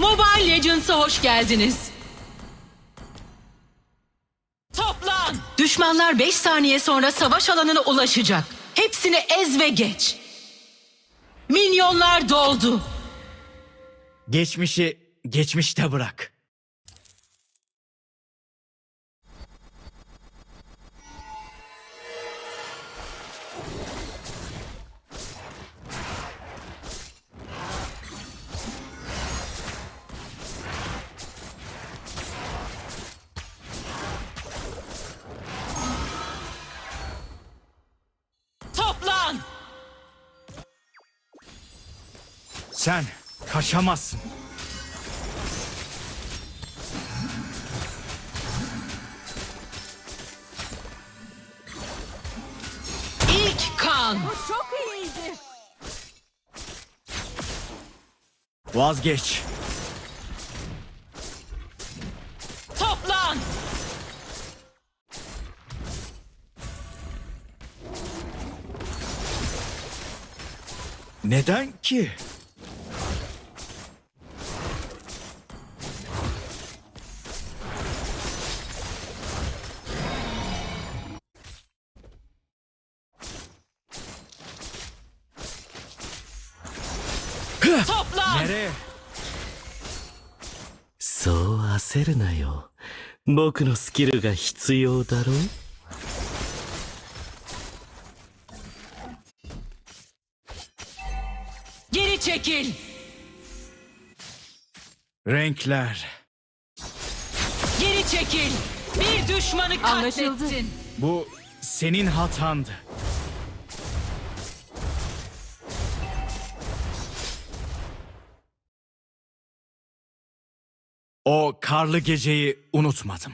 Mobile Legends'a hoş geldiniz. Toplan! Düşmanlar 5 saniye sonra savaş alanına ulaşacak. Hepsini ez ve geç. Minyonlar doldu. Geçmişi geçmişte bırak. Sen kaçamazsın. İlk kan. Çok iyiydi. Vazgeç. Toplan! Neden ki? 僕のスキルが必要だろ Geri çekil. Renkler. Geri çekil. Bir düşmanı Anlaşıldı. katlettin. Bu senin hatandı. O karlı geceyi unutmadım.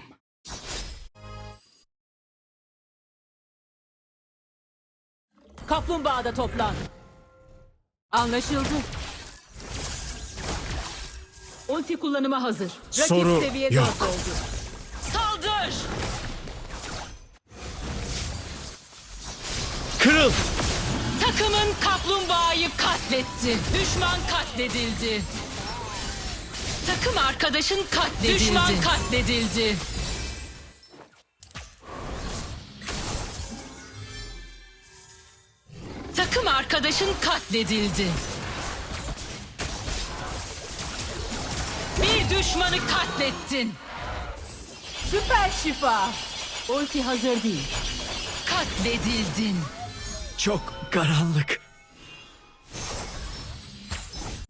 Kaplumbağada toplan. Anlaşıldı. Ulti kullanıma hazır. Rakip Soru seviye yok. 4 oldu. Saldır! Kırıl! Takımın kaplumbağayı katletti. Düşman katledildi. Takım arkadaşın katledildi. Düşman katledildi. Takım arkadaşın katledildi. Bir düşmanı katlettin. Süper şifa. Ulti hazır değil. Katledildin. Çok karanlık.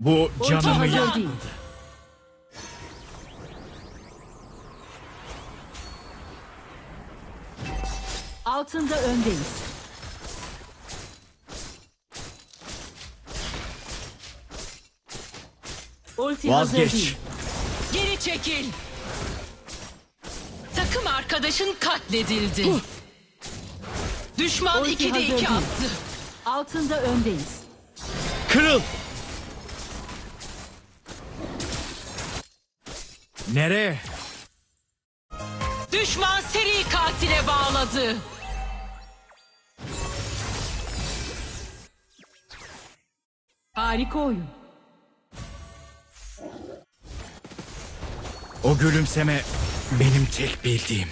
Bu canımı hazır yakmadı. değil. Altında öndeyiz. Ulti hazır Vazgeç. değil. Geri çekil. Takım arkadaşın katledildi. Düşman Ulti 2'de hazır 2 değil. attı. Altında öndeyiz. Kırıl! Nereye? Düşman seri katile bağladı. Harika oyun. O gülümseme benim tek bildiğim.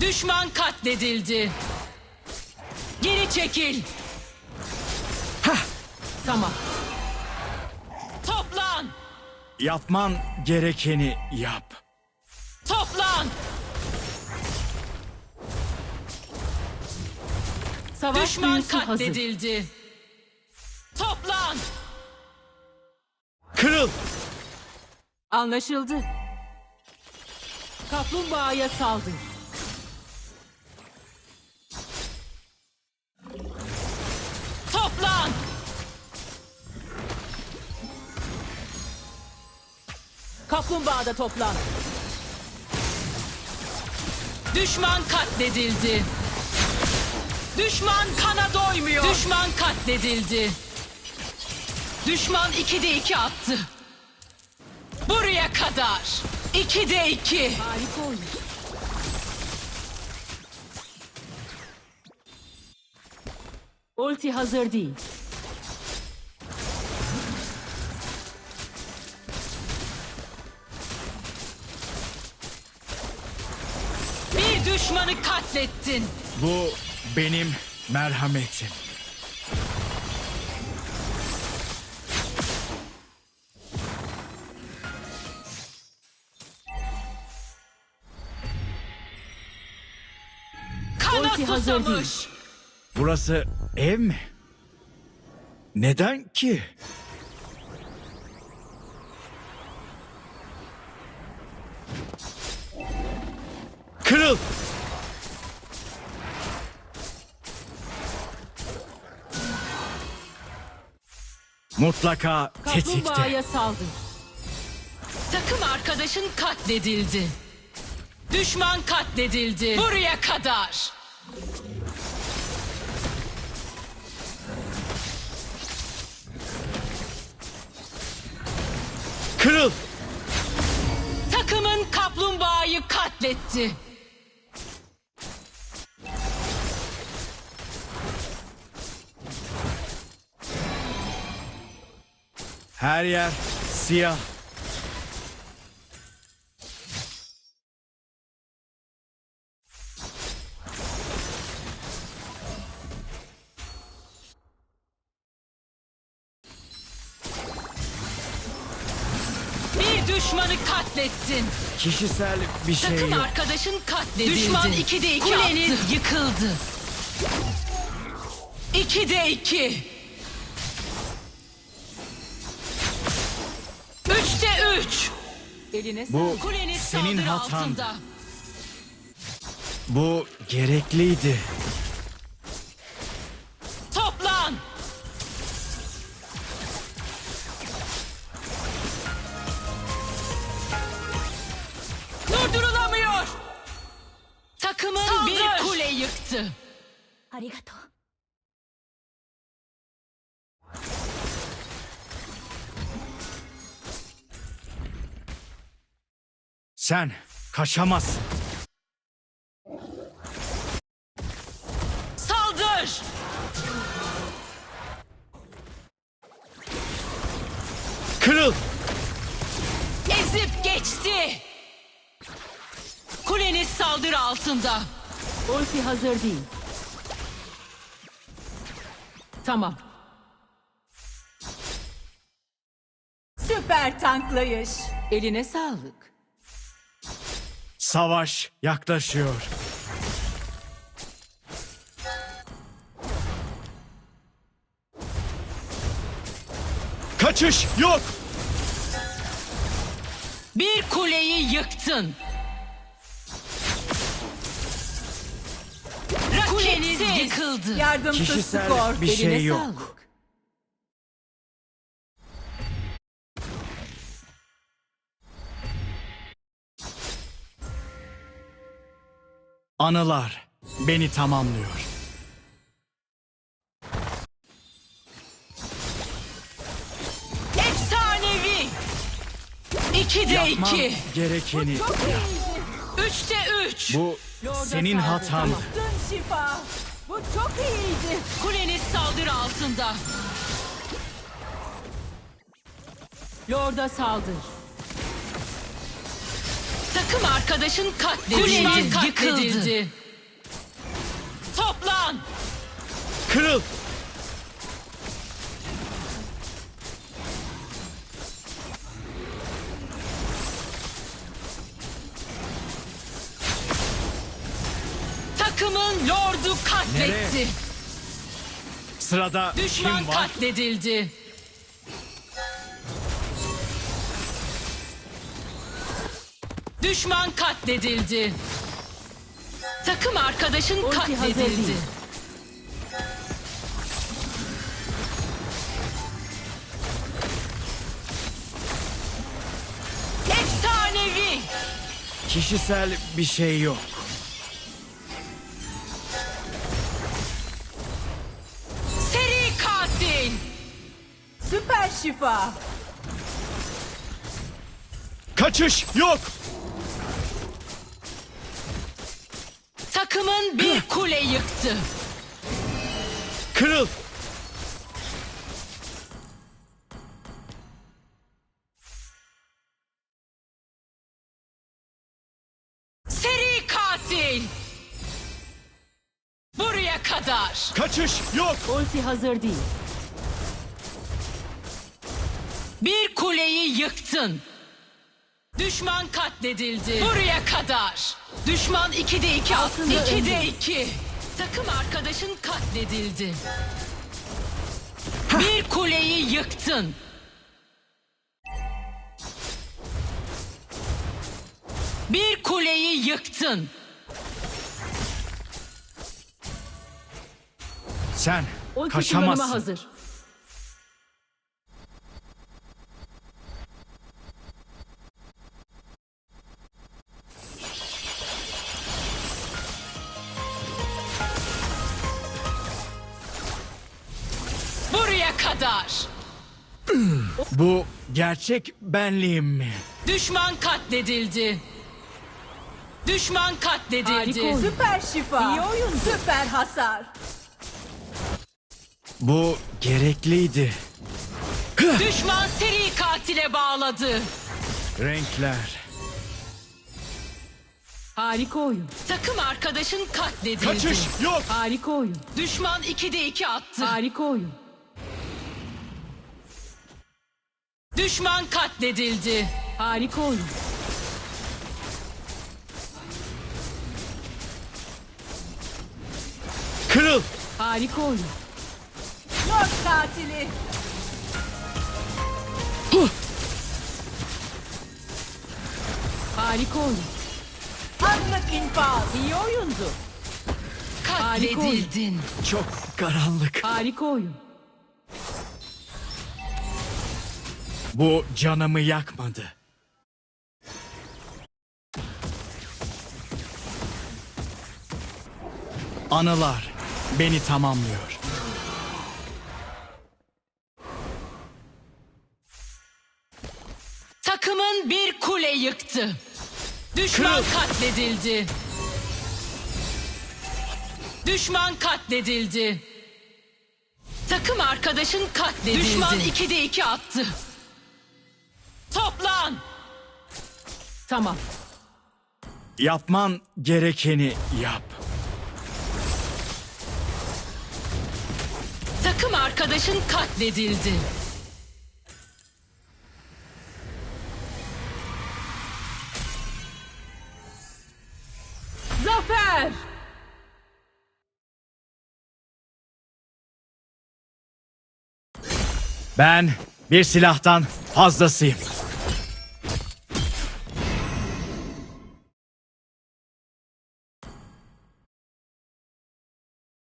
Düşman katledildi. Geri çekil. Tamam. Toplan. Yapman gerekeni yap. Toplan. Savaş Düşman büyüsü hazır. Toplan. Kırıl! Anlaşıldı. Kaplumbağaya saldır. Toplan. Kaplumbağada toplan. Düşman katledildi. Düşman kana doymuyor. Düşman katledildi. Düşman 2'de 2 attı. Buraya kadar. 2'de 2. Harika oyun. Ulti hazır değil. Bir düşmanı katlettin. Bu benim merhametim. Hazır susamış. Burası ev mi? Neden ki? Kırıl! Mutlaka tetikte. Kaplumbağaya saldır. Takım arkadaşın katledildi. Düşman katledildi. Buraya kadar. Kırıl! Takımın kaplumbağayı katletti. Her yer siyah. Düşmanı katlettin. Kişisel bir şey Takım yok. arkadaşın katledildi. Düşman ikide iki Kuleniz attı. yıkıldı. İkide iki. Üçte üç. Eline Bu. Kuleniz senin saldırı hatan. altında. Bu gerekliydi. yıktı. Arigato. Sen kaçamazsın. Saldır! Kırıl! Ezip geçti! Kuleniz saldırı altında. Ulti hazır değil. Tamam. Süper tanklayış. Eline sağlık. Savaş yaklaşıyor. Kaçış yok. Bir kuleyi yıktın. Kuleniz yıkıldı. Yardımsız Kişisel skor. bir şey Eline yok. sağlık. Anılar beni tamamlıyor. Efsanevi. İkide Yapmam iki. gerekeni. Üçte üç. Bu senin hatan. Şifa. Bu çok iyiydi. Kuleniz saldırı altında. Lord'a saldır. Takım arkadaşın katledildi. Kuleniz katledildi. Toplan. Kırıl! Takımın lordu katletti. Nereye? Sırada Düşman kim var? katledildi. Düşman katledildi. Takım arkadaşın Ulti katledildi. Efsanevi. Kişisel bir şey yok. Şifa. Kaçış yok. Takımın bir kule yıktı. Kırıl! Seri katil. kadar. Kaçış yok. Ulti hazır değil. Bir kuleyi yıktın. Düşman katledildi. Buraya kadar. Düşman 2'de 2 attı. Altında 2'de 2. Takım arkadaşın katledildi. Bir kuleyi yıktın. Bir kuleyi yıktın. Sen kullanıma kaçamazsın. hazır. Gerçek benliğim mi? Düşman katledildi. Düşman Harika katledildi. oyun. Süper şifa. İyi oyun. Süper hasar. Bu gerekliydi. Düşman seri katile bağladı. Renkler. Harika oyun. Takım arkadaşın katledildi. Kaçış yok. Harika oyun. Düşman 2'de 2 attı. Harika oyun. Düşman katledildi. Harika oyun. Kırıl. Harika oyun. Lord katili. Harika oyun. Anlık infaz. İyi oyundu. Katledildin. Çok karanlık. Harika oyun. Bu canımı yakmadı. Anılar beni tamamlıyor. Takımın bir kule yıktı. Düşman Kırıl. katledildi. Düşman katledildi. Takım arkadaşın katledildi. Düşman 2'de 2 attı. Toplan. Tamam. Yapman gerekeni yap. Takım arkadaşın katledildi. Zafer. Ben bir silahtan fazlasıyım.